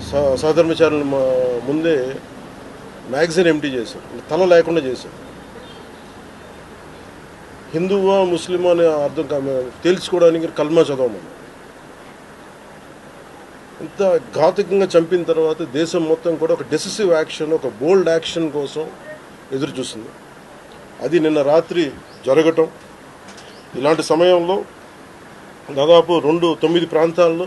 ఆ, సహ- ముందే మ్యాగజైన్ ఎంటీ చేశారు తల లేకుండా చేశారు హిందువా ముస్లిమా అనే అర్థం కా- తేల్చుకోవడానికి కల్మా చదవమని ఇంత ఘాతుకంగా చంపిన తర్వాత దేశం మొత్తం కూడా ఒక డెసిసివ్ యాక్షన్ ఒక బోల్డ్ యాక్షన్ కోసం ఎదురు చూస్తుంది అది నిన్న రాత్రి జరగటం. ఇలాంటి సమయంలో దాదాపు రెండు తొమ్మిది ప్రాంతాల్లో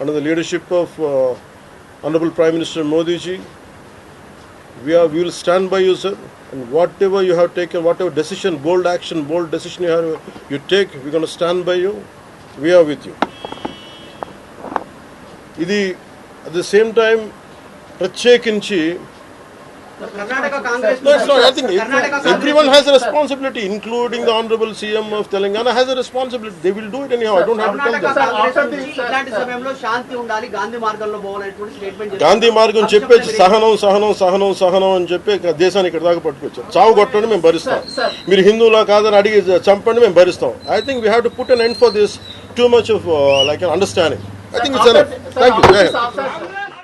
under the leadership of uh, Honorable Prime Minister Modi ji. We are we will stand by you, sir. And whatever you have taken, whatever decision, bold action, bold decision you have you take, we're going to stand by you. We are with you. ఇది at the same time ప్రత్యేకించి Karnataka Congress No, it's not. I think every- everyone has a responsibility, including the Honorable CM of Telangana has a responsibility. They will do it anyhow. I don't have to tell them. Gandhi మార్గంలో పోవాలనేటువంటి statement Gandhi మార్గం చెప్పేసి సహనం సహనం సహనం సహనం అని చెప్పి దేశాన్ని ఇక్కడ దాకా పట్టుకొచ్చారు చావు కొట్టండి మేము భరిస్తాం. మీరు హిందువులా కాదని అడిగి చంపండి మేము భరిస్తాం I think we have to put an end for this too much of like an understanding I think it's thank you